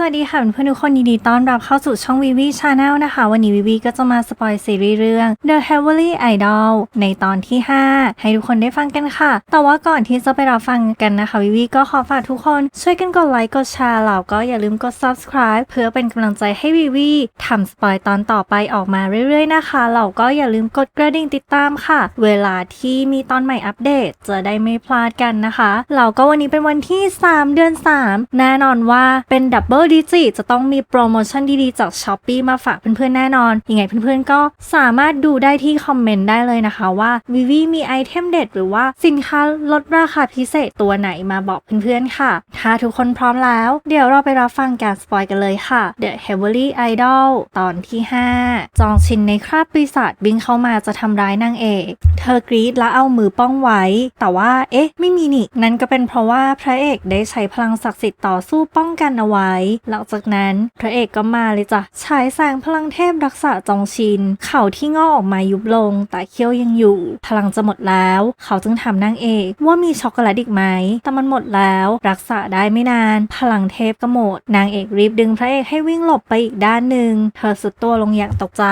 สวัสดีค่ะเพื่อนทุกคนยินดีต้อนรับเข้าสู่ช่องวิวีชาแนลนะคะ วันนี้วิวีก็จะมาสปอยซีรีส์เรื่อง The Heavenly Idol ในตอนที่ 5 ให้ทุกคนได้ฟังกันค่ะ แต่ว่าก่อนที่จะไปรับฟังกันนะคะวิวีก็ขอฝากทุกคนช่วยกันกดไลค์กดแชร์แล้วก็อย่าลืมกด subscribe เพื่อเป็นกำลังใจให้วิวีทำสปอยตอนต่อไปออกมาเรื่อยๆนะคะเราก็อย่าลืมกดกระดิ่งติดตามค่ะ เวลาที่มีตอนใหม่อัปเดตจะได้ไม่พลาดกันนะคะเราก็วันนี้เป็นวันที่ 3 เดือน 3 แน่นอนว่าเป็นดับเบิลดิจิจะต้องมีโปรโมชั่นดีๆจาก s h อ p e e มาฝากเพื่อนๆแน่นอน ยังไงเพื่อนๆก็สามารถดูได้ที่คอมเมนต์ได้เลยนะคะว่าวิวีมีไอเทมเด็ดหรือว่าสินค้าลดราคาพิเศษตัวไหนมาบอกเพื่อนๆค่ะ ถ้าทุกคนพร้อมแล้ว เดี๋ยวเราไปรับฟังการสปอยกันเลยค่ะ The Heavenly Idol ตอนที่ 5 จองชินในคราบปีศาจบิงเข้ามาจะทำร้ายนางเอกเธอกรีดและเอามือป้องไว้ แต่ว่าเอ๊ะ ไม่มีนี่ นั่นก็เป็นเพราะว่าพระเอกได้ใช้พลังศักดิ์สิทธิ์ต่อสู้ป้องกันเอาไว้หลังจากนั้นพระเอกก็มาเลยจ้ะฉายแสงพลังเทพรักษาจองชิน เข่าที่งอออกมายุบลง แต่เขี้ยวยังอยู่ พลังจะหมดแล้ว เขาจึงถามนางเอกว่ามีช็อกโกแลตอีกไหมแต่มันหมดแล้ว รักษาได้ไม่นาน พลังเทพก็หมด นางเอกรีบดึงพระเอกให้วิ่งหลบไปอีกด้านหนึ่งเธอสุดตัวลงอย่างตกใจ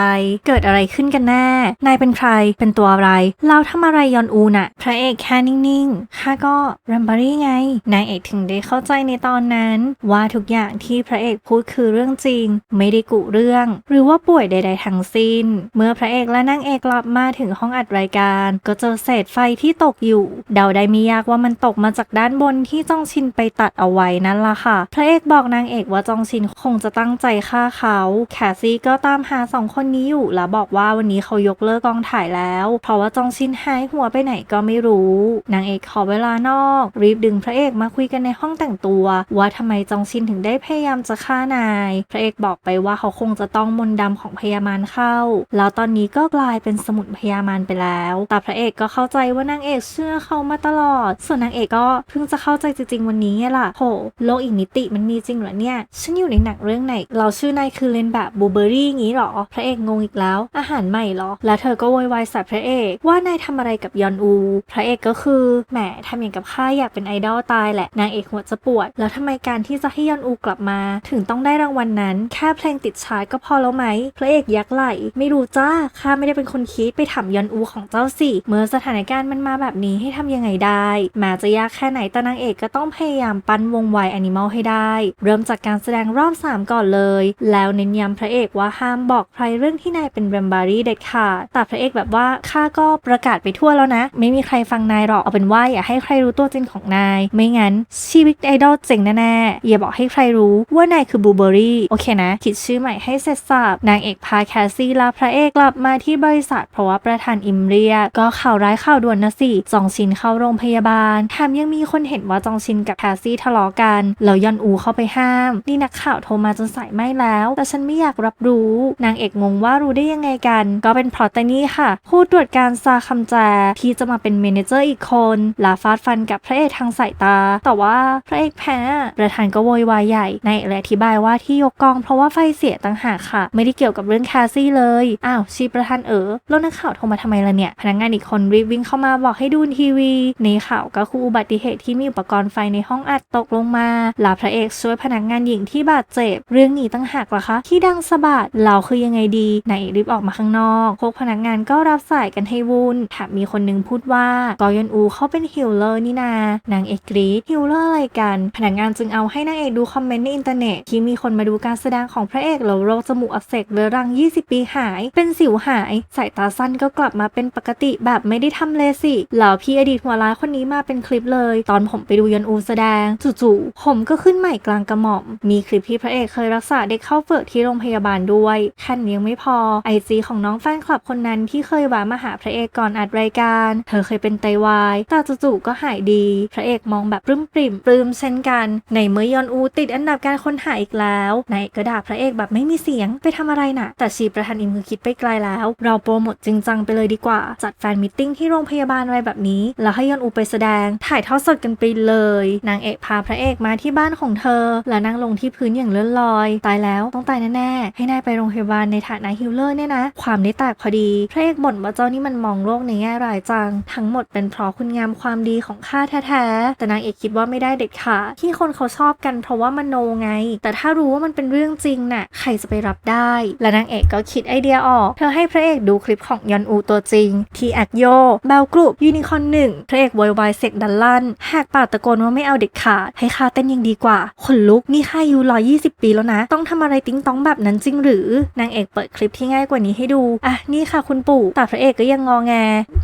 เกิดอะไรขึ้นกันแน่นายเป็นใครเป็นตัวอะไรเราทำอะไรยอนอูน่ะ พระเอกแค่นิ่งๆข้าก็แรมเบอรี่ไง นางเอกถึงได้เข้าใจในตอนนั้น ว่าทุกอย่างที่ที่พระเอกพูดคือเรื่องจริง ไม่ได้กุเรื่อง หรือว่าป่วยใด ๆ ทั้งสิ้น เมื่อพระเอกและนางเอกกลับมาถึงห้องอัดรายการ ก็เจอเศษไฟที่ตกอยู่ เดาได้ไม่ยากว่ามันตกมาจากด้านบนที่จองชินไปตัดเอาไว้นั่นล่ะค่ะ พระเอกบอกนางเอกว่าจองชินคงจะตั้งใจฆ่าเขาแคสซี่ก็ตามหาสองคนนี้อยู่แล้วบอกว่าวันนี้เขายกเลิกกองถ่ายแล้ว เพราะว่าจองชินหายหัวไปไหนก็ไม่รู้ นางเอกขอเวลานอก รีบดึงพระเอกมาคุยกันในห้องแต่งตัว ว่าทำไมจองชินถึงได้พยยายามจะฆ่านาย พระเอกบอกไปว่าเขาคงจะต้องมนต์ดำของพญามารเข้า แล้วตอนนี้ก็กลายเป็นสมุนพญามารไปแล้ว แต่พระเอกก็เข้าใจว่านางเอกเชื่อเขามาตลอด ส่วนนางเอกก็เพิ่งจะเข้าใจจริงๆวันนี้ไงล่ะโหโลกอีกมิติมันมีจริงเหรอเนี่ย ฉันอยู่ในหนังเรื่องไหน เราชื่อนายคือเลนแบบบูเบอรี่งี้หรอ พระเอกงงอีกแล้ว อาหารใหม่เหรอ แล้วเธอก็โวยวายใส่พระเอก ว่านายทำอะไรกับยอนอู พระเอกก็คือแหมทำอย่างกับข้าอยากเป็นไอดอลตายแหละ นางเอกหัวจะปวด แล้วทำไมการที่จะให้ยอนอูกลับมา ถึงต้องได้รางวัลนนั้น แค่เพลงติดชาร์ตก็พอแล้วไหมพระเอกยักไหลไม่รู้จ้าข้าไม่ได้เป็นคนคิดไปถามยอนอูของเจ้าสิเมื่อสถานการณ์มันมาแบบนี้ให้ทำยังไงได้แม้จะยากแค่ไหนแต่นางเอกก็ต้องพยายามปั้นวงไวแอนิมอลให้ได้ เริ่มจากการแสดงรอบ 3 ก่อนเลย แล้วเน้นย้ำพระเอกว่าห้ามบอกใครเรื่องที่นายเป็นแรมบารี่เด็ดขาดแต่พระเอกแบบว่าข้าก็ประกาศไปทั่วแล้วนะ ไม่มีใครฟังนายหรอกเอาเป็นว่าอย่าให้ใครรู้ตัวจริงของนาย ไม่งั้นชีวิตไอดอลเจ๋งแน่ๆอย่าบอกให้ใครรู้ว่านายคือบูเบอรี่โอเคนะ คิดชื่อใหม่ให้เสร็จสับนางเอกพาแคสซี่ลาพระเอกกลับมาที่บริษัท เพราะว่าประธานอิมเรียก็ข่าวร้ายข่าวด่วนนะสิจองชินเข้าโรงพยาบาลแถมยังมีคนเห็นว่าจองชินกับแคสซี่ทะเลาะกันแล้วยอนอูเข้าไปห้าม นี่นักข่าวโทรมาจนสายไหม้แล้ว แต่ฉันไม่อยากรับรู้ นางเอกงงว่ารู้ได้ยังไงกัน ก็เป็นพราะแต่นี่ค่ะ ผู้ตรวจการซาคำแจที่จะมาเป็นเมนเจอร์อีกคนลาฟาดฟันกับพระเอกทางสายตา แต่ว่าพระเอกแพ้ประธานก็โวยวายใหญ่นายเอกเลยอธิบายว่าที่ยกกองเพราะว่าไฟเสียต่างหากค่ะ ไม่ได้เกี่ยวกับเรื่องแคสซี่เลย อ้าวชีประธานเออแล้วนักข่าวโทรมาทำไมล่ะเนี่ย พนักงานอีกคนรีบวิ่งเข้ามาบอกให้ดูทีวี ในข่าวก็คืออุบัติเหตุที่มีอุปกรณ์ไฟในห้องอัดตกลงมาลาพระเอกช่วยพนักงานหญิงที่บาดเจ็บ เรื่องนี้ตั้งหากเหรอคะ ที่ดังสะบัดเราคือยังไงดีนายรีบออกมาข้างนอกพวกพนักงานก็รับสายกันให้วุ่นแถมมีคนนึงพูดว่ากอยอนอูเขาเป็นฮิลเลอร์นี่นานางเอกกรีดฮิลเลอร์อะไรกัน พนักงานจึงเอาให้นางเอกดูคอมเมนต์ในอินเทอร์เน็ต ที่มีคนมาดูการแสดงของพระเอกแล้วโรคจมูกอักเสบเรื้อรัง 20 ปีหาย เป็นสิวหาย สายตาสั้นก็กลับมาเป็นปกติแบบไม่ได้ทำเลสิแล้วพี่อดีตหัวร้ายคนนี้มาเป็นคลิปเลย ตอนผมไปดูยอนอูแสดง จู่ๆผมก็ขึ้นใหม่กลางกระหม่อม มีคลิปที่พระเอกเคยรักษาเด็กเข้าเฟิกที่โรงพยาบาลด้วยแค่นี้ยังไม่พอไอจีของน้องแฟนคลับคนนั้นที่เคยแวะมาหาพระเอกก่อนอัดรายการ เธอเคยเป็นไตวายแต่จู่ๆก็หายดี พระเอกมองแบบปลื้มปริ่มปลื้มเช่นกัน ในเมื่อยอนอูติดอันดับการค้นหาอีกแล้วนายกก็ด่าพระเอกแบบไม่มีเสียงไปทำอะไรน่ะ แต่ชีประธานอิมคือคิดไปไกลแล้ว เราโปรโมทจริงจังไปเลยดีกว่า จัดแฟนมิทติ้งที่โรงพยาบาลอะไรแบบนี้ แล้วให้ยอนอูไปแสดง ถ่ายทอดสดกันไปเลย นางเอกพาพระเอกมาที่บ้านของเธอ แล้วนั่งลงที่พื้นอย่างเลื่อนลอย ตายแล้วต้องตายแน่ๆให้นายไปโรงพยาบาลในฐานะฮิลเลอร์เนี่ยนะ ความได้แตกพอดีพระเอกบ่นว่าเจ้านี่มันมองโลกในแง่ร้ายจัง ทั้งหมดเป็นเพราะคุณงามความดีของข้าแท้ๆแต่นางเอกคิดว่าไม่ได้เด็ดขาดที่คนเขาชอบกันเพราะว่ามโนไง แต่ถ้ารู้ว่ามันเป็นเรื่องจริงน่ะใครจะไปรับได้ และนางเอกก็คิดไอเดียออก เธอให้พระเอกดูคลิปของยอนอูตัวจริง ที่แอคโยเบลกรุปยูนิคอนหนึ่งพระเอกโวยวายเสกดันลั่นแหกปากตะโกนว่าไม่เอาเด็กขาดให้ค่าเต้นยังดีกว่าขนลุกนี่ค่ายูร้อยี่สิบปีแล้วนะ ต้องทำอะไรติ้งต้องแบบนั้นจริงหรือนางเอกเปิดคลิปที่ง่ายกว่านี้ให้ดูอะนี่ค่ะคุณปู่แต่พระเอกก็ยังงอแง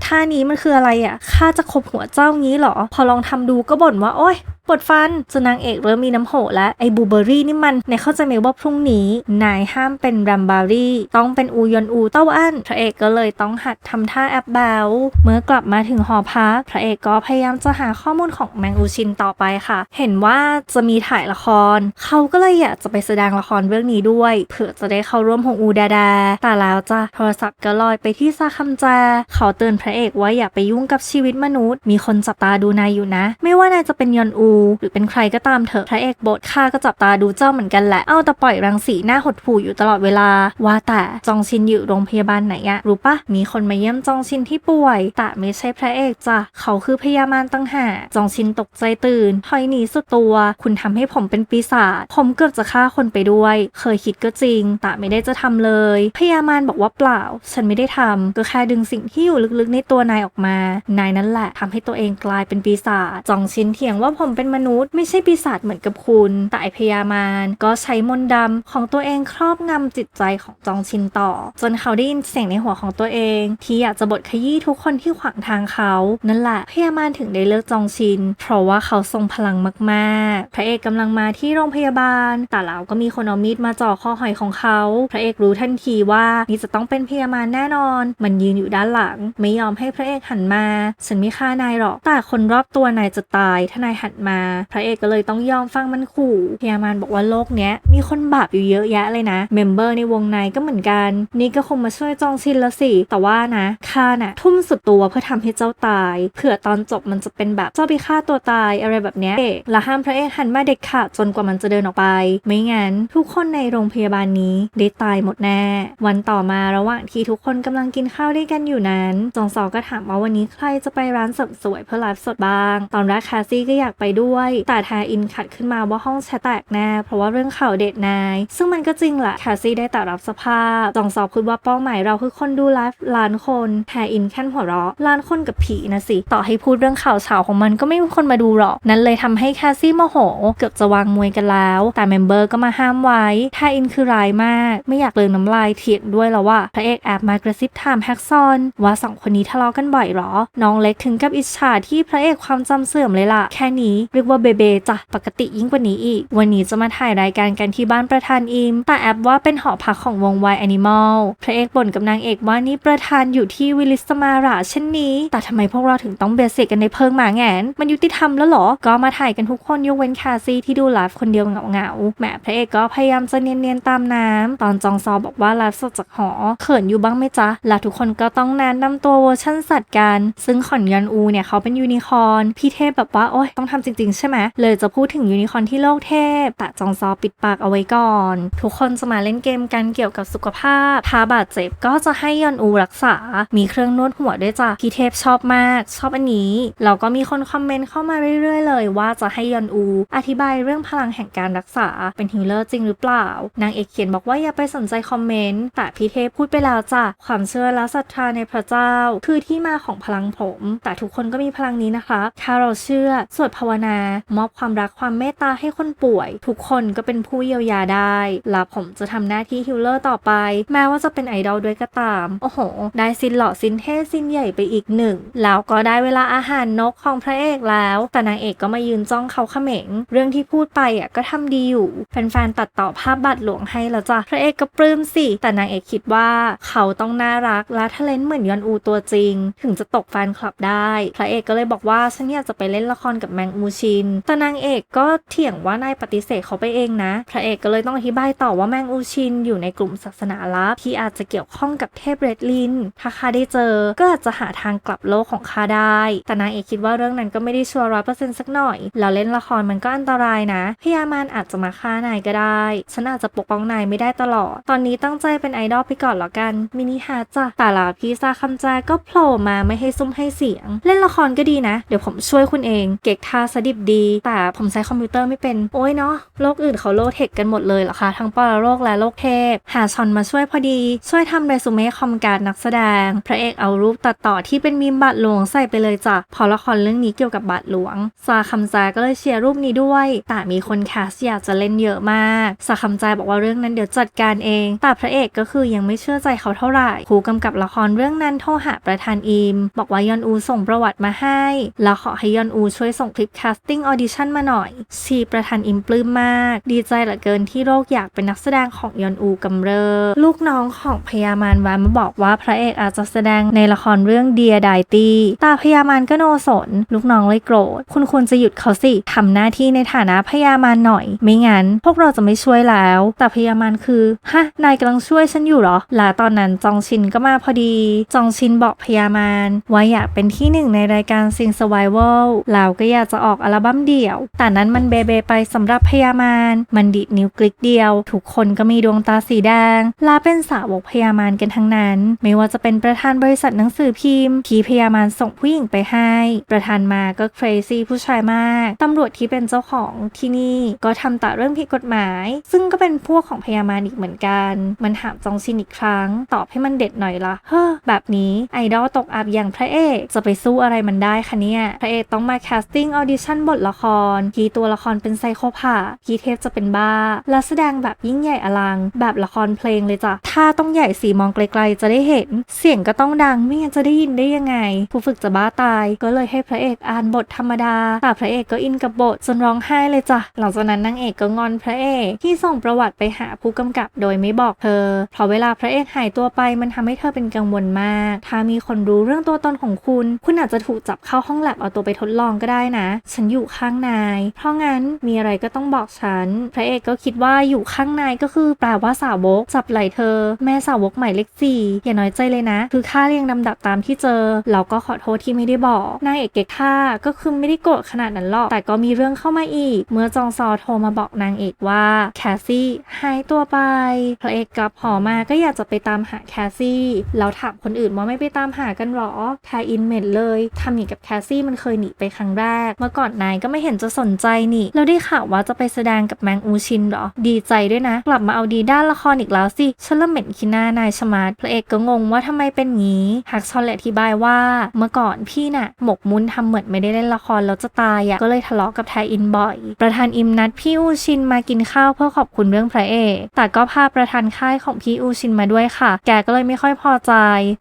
ท่านี้มันคืออะไรอะข้าจะขบหัวเจ้างี้เหรอ พอลองทำดูก็บ่นว่าโอ๊ยปวดฟันจนนางเอกเริ่มมีน้ำโหและไอ้บูเบอรี่นี่มันในเข้าใจไหมว่าพรุ่งนี้ นายห้ามเป็นรัมบารี่ ต้องเป็นอูยอนอูเต้าอั้นพระเอกก็เลยต้องหัดทำท่าแอปแบลเมื่อกลับมาถึงหอพักพระเอกก็พยายามจะหาข้อมูลของแมงอูชินต่อไปค่ะ เห็นว่าจะมีถ่ายละคร เขาก็เลยอยากจะไปแสดงละครเรื่องนี้ด้วยเผื่อจะได้เข้าร่วมหงอูดาดา แต่แล้วจ้ะโทรศัพท์ก็ลอยไปที่ซาคัมจาเขาเตือนพระเอกว่าอย่าไปยุ่งกับชีวิตมนุษย์ มีคนจับตาดูนายอยู่นะ ไม่ว่านายจะเป็นยอนอู หรือเป็นใครก็ตามเถอะพระเอกบทข้าก็จับตาดูเจ้าเหมือนกันแหละ เอาแต่ปล่อยรังสีหน้าหดหู่อยู่ตลอดเวลา ว่าแต่จองชินอยู่โรงพยาบาลไหนอะรู้ปะมีคนมาเยี่ยมจองชินที่ป่วย แต่ไม่ใช่พระเอกจ้ะเขาคือพยาบาลตั้งหาจองชินตกใจตื่นถอยหนีสุดตัว คุณทำให้ผมเป็นปีศาจผมเกือบจะฆ่าคนไปด้วย เคยคิดก็จริง แต่ไม่ได้จะทำเลย พยาบาลบอกว่าเปล่า ฉันไม่ได้ทำก็แค่ดึงสิ่งที่อยู่ลึกๆในตัวนายออกมา นายนั่นแหละทำให้ตัวเองกลายเป็นปีศาจจองชินเถียงว่าผมเป็นมนุษย์ไม่ใช่ปีศาจเหมือนกับคุณ แต่ไอพยามารก็ใช้มนต์ดำของตัวเองครอบงำจิตใจของจองชินต่อ จนเขาได้ยินเสียงในหัวของตัวเอง ที่อยากจะบดขยี้ทุกคนที่ขวางทางเขา นั่นแหละพยามารถึงได้เลิกจองชิน เพราะว่าเขาทรงพลังมากๆ พระเอกกำลังมาที่โรงพยาบาล แต่แล้วก็มีคนเอามีดมาจ่อคอหอยของเขา พระเอกรู้ทันทีว่านี่จะต้องเป็นพยามารแน่นอน มันยืนอยู่ด้านหลัง ไม่ยอมให้พระเอกหันมา ฉันไม่ฆ่านายหรอก แต่คนรอบตัวนายจะตายถ้านายหันมา พระเอกก็เลยต้องยอมฟังมันขู่พยามารบอกว่าโลกเนี้ยมีคนบาปอยู่เยอะแยะเลยนะ เมมเบอร์ในวงในก็เหมือนกัน นี่ก็คงมาช่วยจองชินและสิ แต่ว่านะข้าน่ะทุ่มสุดตัวเพื่อทำให้เจ้าตายเผื่อตอนจบมันจะเป็นแบบเจ้าไปฆ่าตัวตายอะไรแบบเนี้ยและห้ามพระเอกหันมาเด็กขาดจนกว่ามันจะเดินออกไป ไม่งั้นทุกคนในโรงพยาบาลนี้ได้ตายหมดแน่ วันต่อมาระหว่างที่ทุกคนกำลังกินข้าวด้วยกันอยู่นั้นจองซอก็ถามว่าวันนี้ใครจะไปร้านเสริมสวยเพื่อไลฟ์สดบ้าง ตอนแรกคสซี่ก็อยากไปด้วย แต่แทอินขัดขึ้นมาว่าห้องแชทแตกแน่เพราะว่าเรื่องข่าวเด็ดนาย ซึ่งมันก็จริงแหละแคซี่ได้แต่รับสภาพจองซอบพูดว่าเป้าหมายเราคือคนดูไลฟ์ล้านคนแทอินแค่นหัวเราะล้านคนกับผีนะสิ ต่อให้พูดเรื่องข่าวเฉาของมันก็ไม่มีคนมาดูหรอก นั้นเลยทำให้แคซี่โมโห เกือบจะวางมวยกันแล้ว แต่เมมเบอร์ก็มาห้ามไว้แทอินคือร้ายมาก ไม่อยากเลินน้ำลายเถียงด้วยแล้วว่าพระเอกแอบมากระซิบถามแฮกซอน ว่าสองคนนี้ทะเลาะกันบ่อยหรอ น้องเล็กถึงกับอิจฉาที่พระเอกความจำเสื่อมเลยล่ะ แค่นี้เรียกว่าเบเบจ้ะปกติยิ่งกว่านี้อีกวันันนี้จะมาถ่ายรายการกันที่บ้านประธานอิมแต่แอบว่าเป็นหอพักของวงวายแอนิมอลพระเอกบ่นกับนางเอกว่านี่ประธานอยู่ที่วิลิสมาราเช่นนี้ แต่ทำไมพวกเราถึงต้องเบสเสกกันในเพิงหมาแงน มันยุติธรรมแล้วเหรอ ก็มาถ่ายกันทุกคนยกเว้นคาซี่ที่ดูไลฟ์คนเดียวเหงาๆแหมพระเอกก็พยายามจะเนียนๆตามน้ำตอนจองซอบอกว่าไลฟ์สดจากหอเขินอยู่บ้างไหมจ๊ะและทุกคนก็ต้องแนะนำตัวเวอร์ชั่นสัตว์กัน ซึ่งขอนยอนอูเนี่ยเขาเป็นยูนิคอนพี่เทพแบบว่าโอ๊ยต้องทำจริงๆใช่ไหมเลยจะพูดถึงยูนิคอนที่โลกเทพแต่จองซอปิดปากเอาไว้ก่อน ทุกคนจะมาเล่นเกมกันเกี่ยวกับสุขภาพถ้าบาดเจ็บก็จะให้ยอนอูรักษา มีเครื่องนวดหัวด้วยจ้ะพี่เทพชอบมาก ชอบอันนี้แล้วก็มีคนคอมเมนต์เข้ามาเรื่อยๆ เลย ว่าจะให้ยอนอู อธิบายเรื่องพลังแห่งการรักษาเป็นฮิลเลอร์จริงหรือเปล่านางเอกเขียนบอกว่าอย่าไปสนใจคอมเมนต์แต่พี่เทพพูดไปแล้วจ้ะความเชื่อและศรัทธาในพระเจ้า คือที่มาของพลังผม แต่ทุกคนก็มีพลังนี้นะคะถ้าเราเชื่อสวดภาวนา มอบความรักความเมตตาให้คนป่วยทุกคนก็เป็นผู้เยียวยาได้และผมจะทำหน้าที่ฮิลเลอร์ต่อไป แม้ว่าจะเป็นไอดอลด้วยก็ตาม โอ้โห ได้ซินหล่อซินเท่ซินใหญ่ไปอีกหนึ่ง แล้วก็ได้เวลาอาหารนกของพระเอกแล้ว แต่นางเอกก็มายืนจ้องเขาเขม็ง เรื่องที่พูดไปอะก็ทำดีอยู่ แฟนๆตัดต่อภาพบัตรหลวงให้แล้วจ้ะ พระเอกก็ปลื้มสิ แต่นางเอกคิดว่าเขาต้องน่ารักและทะเลนเหมือนยอนอูตัวจริง ถึงจะตกแฟนคลับได้ พระเอกก็เลยบอกว่าฉันอยากจะไปเล่นละครกับแมงอูชิน แต่นางเอกก็เถียงว่านายปฏิเสธเขาไปเองนะ พระเอกก็เลยต้องอธิบายต่อว่าแมงอูชินอยู่ในกลุ่มศาสนาลับที่อาจจะเกี่ยวข้องกับเทพเรดลิน ถ้าข้าได้เจอก็อาจจะหาทางกลับโลกของข้าได้ แต่นางเอกคิดว่าเรื่องนั้นก็ไม่ได้ชัวร์ร้อยเปอร์เซ็นต์สักหน่อย แล้วเล่นละครมันก็อันตรายนะพยามารอาจจะมาฆ่านายก็ได้ ฉันอาจจะปกป้องนายไม่ได้ตลอด ตอนนี้ตั้งใจเป็นไอดอลไปก่อนแล้วกัน มินิฮาจ้ะแต่ละพี่ซาคำจาก็โผล่มาไม่ให้ซุ้มให้เสียง เล่นละครก็ดีนะ เดี๋ยวผมช่วยคุณเอง เก็กท่าสดิบดี แต่ผมใช้คอมพิวเตอร์ไม่เป็น โอ้ยยเนาะโลกอื่นเขาโลเทคกันหมดเลยเหรอคะทั้งปรโลกและโลกเทพ หาชอนมาช่วยพอดี ช่วยทำเรซูเม่คอมการนักแสดง พระเอกเอารูปตัดต่อที่เป็นมีมบาทหลวงใส่ไปเลยจ้ะพอละครเรื่องนี้เกี่ยวกับบาทหลวงซาคำจาก็เลยเชียร์รูปนี้ด้วย แต่มีคนแคสอยากจะเล่นเยอะมากซาคำจาบอกว่าเรื่องนั้นเดี๋ยวจัดการเอง แต่พระเอกก็คือยังไม่เชื่อใจเขาเท่าไหร่ผู้กำกับละครเรื่องนั้นโทรหาประธานอิมบอกว่ายอนอูส่งประวัติมาให้ แล้วขอให้ยอนอูช่วยส่งคลิป casting audition มาหน่อยชีประธานอิมปลื้มมาก ดีใจเหลือเกินที่โลกอยากเป็นนักแสดงของยอนอูกำเริบลูกน้องของพยามารแวะมาบอกว่าพระเอกอาจจะแสดงในละครเรื่อง Dear d i t y แต่พยามารก็โนสน ลูกน้องเลยโกรธ คุณควรจะหยุดเขาสิทำหน้าที่ในฐานะพยามารหน่อย ไม่งั้น พวกเราจะไม่ช่วยแล้ว แต่พยามารคือฮะนายกำลังช่วยฉันอยู่หรอและตอนนั้นจองชินก็มาพอดี จองชินบอกพยามารว่าอยากเป็นที่หนึ่งในรายการ Sing Survival แล้วก็อยากจะออกอัลบั้มเดี่ยว แต่นั้นมันเบเบไปสำหรับพยามารมันดิดนิ้วกลิกเดียว ทุกคนก็มีดวงตาสีแดงลาเป็นสาวกพยามารกันทั้งนั้น ไม่ว่าจะเป็นประธานบริษัทหนังสือพิมพ์ที่พยามารส่งผู้หญิงไปให้ ประธานมาก็ crazy ผู้ชายมากตำรวจที่เป็นเจ้าของที่นี่ก็ทำแต่เรื่องผิดกฎหมาย ซึ่งก็เป็นพวกของพยามารอีกเหมือนกัน มันถามจองชินอีกครั้ง ตอบให้มันเด็ดหน่อยละเฮ้อแบบนี้ไอดอลตกอับอย่างพระเอกจะไปสู้อะไรมันได้คะเนี่ยพระเอกต้องมาแคสติ้งออดิชั่นบทละครที่ตัวละครเป็นไซโคพาที่เทพจะเป็นบ้า และแสดงแบบยิ่งใหญ่อลัง แบบละครเพลงเลยจ้ะ ถ้าต้องใหญ่สีมองไกลๆ จะได้เห็น เสียงก็ต้องดังไม่งั้นจะได้ยินได้ยังไง ผู้ฝึกจะบ้าตาย ก็เลยให้พระเอกอ่านบทธรรมดา แต่พระเอกก็อินกับบทจนร้องไห้เลยจ้ะ หลังจากนั้นนางเอกก็งอนพระเอกที่ส่งประวัติไปหาผู้กำกับโดยไม่บอกเธอ เพราะเวลาพระเอกหายตัวไปมันทำให้เธอเป็นกังวลมาก ถ้ามีคนรู้เรื่องตัวตนของคุณ คุณอาจจะถูกจับเข้าห้องแลบเอาตัวไปทดลองก็ได้นะ ฉันอยู่ข้างนาย เพราะงั้นมีอะไรก็ต้องบอกฉัน พระเอกก็คิดว่าอยู่ข้างในก็คือแปลว่าสาวกจับไหลเธอ แม่สาวกหมายเลขสี่อย่าน้อยใจเลยนะ คือค่าเรียงลำดับตามที่เจอ เราก็ขอโทษที่ไม่ได้บอกนางเอกเก๊กท่าก็คือไม่ได้โกรธขนาดนั้นหรอก แต่ก็มีเรื่องเข้ามาอีก เมื่อจองซอโทรมาบอกนางเอกว่าแคสซี่หายตัวไป พระเอกกลับหอมาก็อยากจะไปตามหาแคสซี่เราถามคนอื่นว่าไม่ไปตามหากันหรอแทอินเมดเลยทำอย่างกับแคสซี่มันเคยหนีไปครั้งแรก เมื่อก่อนนายก็ไม่เห็นจะสนใจนี่แล้วได้ข่าวว่าจะไปแสดงกับแมงอูชินเหรอ ดีใจด้วยนะ กลับมาเอาดีด้านละครอีกแล้วสิฉันเริ่มเหม็นขี้หน้านายชะมัดพระเอกก็งงว่าทำไมเป็นงี้ฮักซอนเลยอธิบายว่า เมื่อก่อนพี่น่ะ หมกมุนทำเหมือนไม่ได้เล่นละครแล้วจะตายอะ่ะก็เลยทะเลาะกับแทอินบ่อย ประธานอิมนัดพี่อูชินมากินข้าวเพื่อขอบคุณเรื่องพระเอกแต่ก็พาประธานค่ายของพี่อูชินมาด้วยค่ะ แกก็เลยไม่ค่อยพอใจ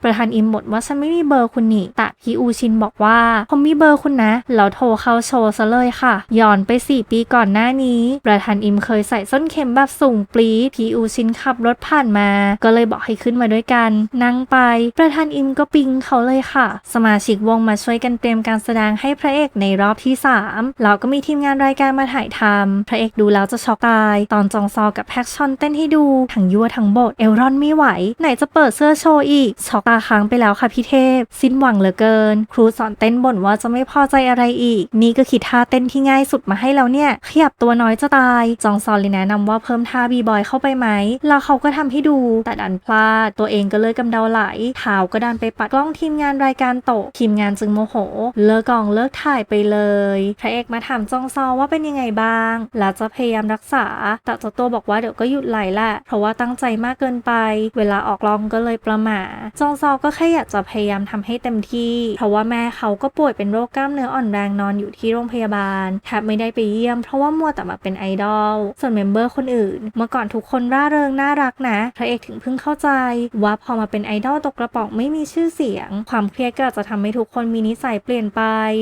ประธานอิมบ่นว่าฉันไม่มีเบอร์คุณนี่แต่พี่อูชินบอกว่าผมมีเบอร์คุณนะแล้วโทรเข้าโชว์ซะเลยค่ะ ย้อนไป 4 ปีก่อนหน้านี้ ประธานอิมเคยใส่ส้นเข็มแบบสูงปรีพีอูชินขับรถผ่านมา ก็เลยบอกให้ขึ้นมาด้วยกัน นั่งไป ประธานอิมก็ปิงเขาเลยค่ะ สมาชิกวงมาช่วยกันเตรียมการแสดงให้พระเอกในรอบที่3แล้วก็มีทีมงานรายการมาถ่ายทำพระเอกดูแล้วจะช็อกตาย ตอนจองซอกับแพ็กชอนเต้นให้ดู ทั้งยั่วทั้งบทเอลรอนไม่ไหว ไหนจะเปิดเสื้อโชว์อีก ช็อกตาค้างไปแล้วค่ะพี่เทพ สิ้นหวังเหลือเกิน ครูสอนเต้นบ่นว่าจะไม่พอใจอะไรอีก นี่ก็คิดท่าเต้นที่ง่ายสุดมาให้แล้วเนี่ย ขยับตัวน้อยจะตาย จองซอนเลยแนะนำว่าเพิ่มท่าบีบอยเข้าไปไหม แล้วเขาก็ทำให้ดู แต่ดันพลาด ตัวเองก็เลยกำเดาไหลเท้าก็ดันไปปัดกล้องทีมงานรายการโตทีมงานจึงโมโห เลิกกองเลิกถ่ายไปเลย พระเอกมาถามจองซอว่าเป็นยังไงบ้าง แล้วจะพยายามรักษา แต่เจ้าตัวบอกว่าเดี๋ยวก็หยุดไหลแหละ เพราะว่าตั้งใจมากเกินไป เวลาออกกล้องก็เลยประหม่าจองซอก็แค่อยากจะพยายามทำให้เต็มที่ เพราะว่าแม่เขาก็ป่วยเป็นโรคกล้ามเนื้ออ่อนแรงนอนอยู่ที่โรงพยาบาลแทบไม่ได้ไปเยี่ยม เพราะว่ามัวแต่มาเป็นไอดอล ส่วนเมมเบอร์คนอื่น เมื่อก่อนทุกคนร่าเริงน่ารักนะ พระเอกถึงเพิ่งเข้าใจ ว่าพอมาเป็นไอดอลตกกระป๋องไม่มีชื่อเสียง ความเครียดก็อาจจะทำให้ทุกคนมีนิสัยเปลี่ยนไป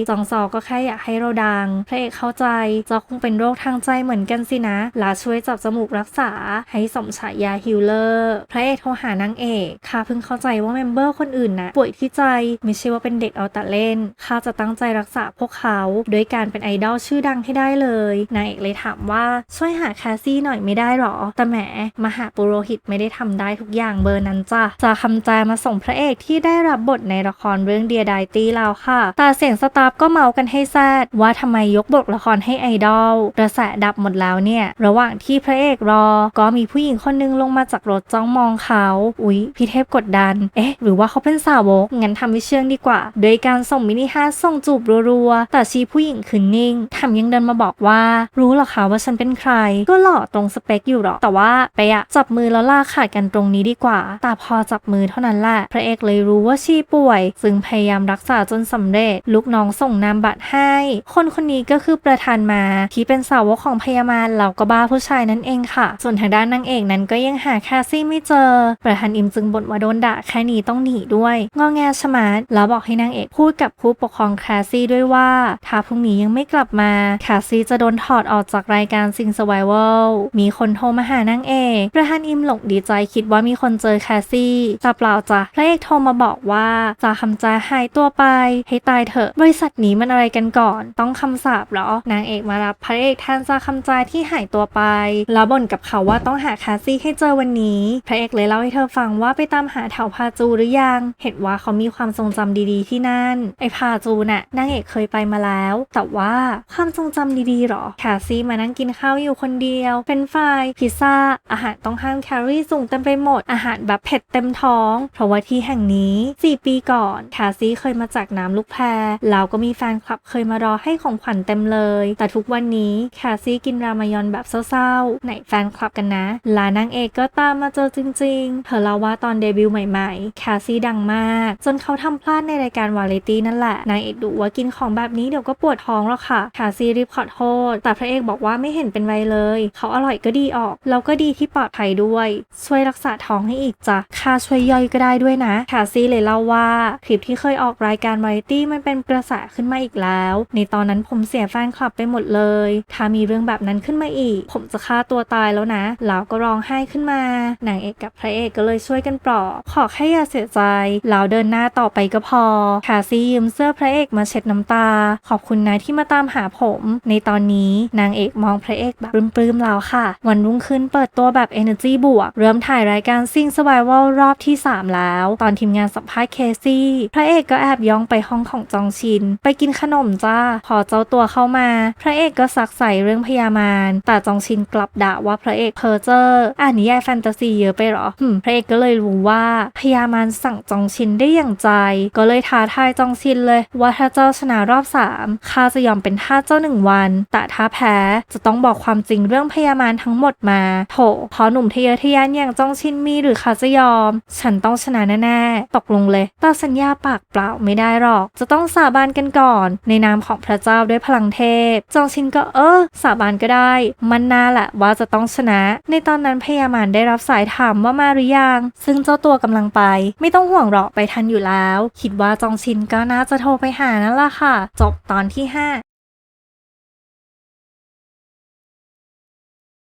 จองซอก็แค่อยากให้เราดัง พระเอกเข้าใจจะคงเป็นโรคทางใจเหมือนกันสินะ ลาช่วยจับจมูกรักษา ให้สมฉายาฮิลเลอร์ พระเอกโทรหานางเอกข้าเพิ่งเข้าใจว่าเมมเบอร์คนอื่นนะป่วยที่ใจไม่ใช่ว่าเป็นเด็กเอาแต่เล่นข้าจะตั้งใจรักษาพวกเขา โดยการเป็นไอดอลชื่อดังให้ได้เลยนางเอกเลยถามว่าช่วยหาแคสซี่หน่อยไม่ได้หรอ แต่แหมมหาปุโรหิตไม่ได้ทำได้ทุกอย่างเบอร์นั้นจ้ะจะคำแจมาส่งพระเอกที่ได้รับบทในละครเรื่องเดียดายตี้แล้วค่ะ แต่เสียงสตาฟก็เมากันให้แซดว่าทำไมยกบทละครให้ไอดอลกระแสดับหมดแล้วเนี่ย ระหว่างที่พระเอกรอ ก็มีผู้หญิงคนนึงลงมาจากรถจ้องมองเขา อุ๊ย พี่เทพกดดัน เอ๊ะ หรือว่าเขาเป็นสาวก งั้นทำให้เชื่องดีกว่า โดยการส่งมินิฮาร์ทส่งจูบรัวๆ แต่ชีผู้หญิงคืนนิ่งแถมยังเดินมาบอกว่ารู้หรอคะว่าฉันเป็นใคร ก็หล่อตรงสเปคอยู่หรอกแต่ว่าไปอะจับมือแล้วลากขาดกันตรงนี้ดีกว่า แต่พอจับมือเท่านั้นแหละ พระเอกเลยรู้ว่าชีป่วย ซึ่งพยายามรักษาจนสำเร็จ ลูกน้องส่งนามบัตรให้ คนคนนี้ก็คือประธานมา ที่เป็นสาวกของพยาบาลเหล่าก็บ้าผู้ชายนั่นเองค่ะ ส่วนทางด้านนางเอกนั้นก็ยังหาแคสซี่ไม่เจอ ประธานอิมจึงบ่นว่าโดนด่าแค่นี้ต้องหนีด้วย งอแงชะมัดแล้วบอกให้นางเอกพูดกับผู้ปกครองแคสซี่ด้วยว่า ถ้าพรุ่งนี้ยังไม่กลับมาแคสซี่จะโดนถอดออกจากรายการซิงสวายเวลมีคนโทรมาหานางเอกประธานอิมหลงดีใจคิดว่ามีคนเจอแคสซี่แต่เปล่าจ้ะพระเอกโทรมาบอกว่าจ่าคำจาหายตัวไป ให้ตายเถอะ บริษัทนี้มันอะไรกันก่อน ต้องคำสาปเหรอ นางเอกมารับพระเอกแทนจาคำจาที่หายตัวไป แล้วบ่นกับเขาว่าต้องหาแคสซี่ให้เจอวันนี้ พระเอกเลยเล่าให้เธอฟังว่าไปตามหาแถวพาจูหรือยัง เห็นว่าเขามีความทรงจำดีๆที่นั่น ไอพาจูน่ะนางเอกเคยไปมาแล้ว แต่ว่าความทรงจำดีๆหรอแคสซี่มานั่งกินข้าวอยู่คนเดียว เป็นไฟรายพิซซ่า อาหารต้องห้ามแคลอรี่สูงเต็มไปหมด อาหารแบบเผ็ดเต็มท้อง เพราะว่าที่แห่งนี้ 4 ปีก่อนแคสซี่เคยมาจากน้ำลูกแพรแล้วก็มีแฟนคลับเคยมารอให้ของขวัญเต็มเลย แต่ทุกวันนี้แคสซี่กินรามายอนแบบเศร้าๆ ไหนแฟนคลับกันนะ ลานางเอกก็ตามมาเจอจริง ๆ เธอเล่าว่าตอนเดบิวต์ใหม่ๆแคสซี่ดังมาก จนเขาทำพลาดในรายการวาไรตี้นั่นแหละ นางเอกดุว่ากินของแบบนี้เดี๋ยวก็ปวดท้องแล้วค่ะแคสซี่รีบขอโทษ แต่พระเอกบอกว่าไม่เห็นเป็นไรเลย เขาอร่อยก็ดีออก แล้วก็ดีที่ปลอดภัยด้วย ช่วยรักษาท้องให้อีกจ้ะค่าช่วยย่อยก็ได้ด้วยนะคสซี่เลยเล่าว่าคลิปที่เคยออกรายการวาไรตี้มันเป็นกระแสขึ้นมาอีกแล้ว ในตอนนั้นผมเสียแฟนคลับไปหมดเลย ถ้ามีเรื่องแบบนั้นขึ้นมาอีก ผมจะฆ่าตัวตายแล้วนะ แล้วก็ร้องไห้ขึ้นมานางเอกกับพระเอกก็เลยช่วยกันปลอบขอแค่อย่าเสียใจแล้วเดินหน้าต่อไปก็พอคสซี่ยืมเสื้อพระเอกมาเช็ดน้ำตา ขอบคุณนะที่มาตามหาผม ในตอนนี้นางเอกมองพระเอกแบบปลื้มๆแล้วค่ะ วันรุ่งขึ้นเปิดตัวแบบ Energy บวก เริ่มถ่ายรายการซิง Survival รอบที่ 3 แล้ว ตอนทีมงานสัมภาษณ์เคซี่ พระเอกก็แอบย่องไปห้องของจองชิน ไปกินขนมจ้า พอเจ้าตัวเข้ามา พระเอกก็ซักใส่เรื่องพยามารแต่จองชินกลับด่าว่าพระเอกเพอเจอร์อ่านนิยายแฟนตาซีเยอะไปหรอหพระเอกก็เลยรู้ว่าพยามารสั่งจองชินได้อย่างใจ ก็เลยท้าทายจองชินเลย ว่าถ้าเจ้าชนะรอบสามข้าจะยอมเป็นทาสเจ้าหนึ่งวัน แต่ถ้าแพ้จะต้องบอกความจริงเรื่องพยามารทั้งหมดมา โถพอหนุ่มทะเยอทะยานอย่างจองชินมีหรือเขาจะยอม ฉันต้องชนะแน่ๆ ตกลงเลยแต่สัญญาปากเปล่าไม่ได้หรอก จะต้องสาบานกันก่อน ในนามของพระเจ้าด้วยพลังเทพ จองชินก็เออ สาบานก็ได้ มันน่าแหละว่าจะต้องชนะ ในตอนนั้นพยามารได้รับสายถามว่ามาหรือยัง ซึ่งเจ้าตัวกำลังไป ไม่ต้องห่วงหรอกไปทันอยู่แล้ว คิดว่าจองชินก็น่าจะโทรไปหานั่นละค่ะ จบตอนที่ห้า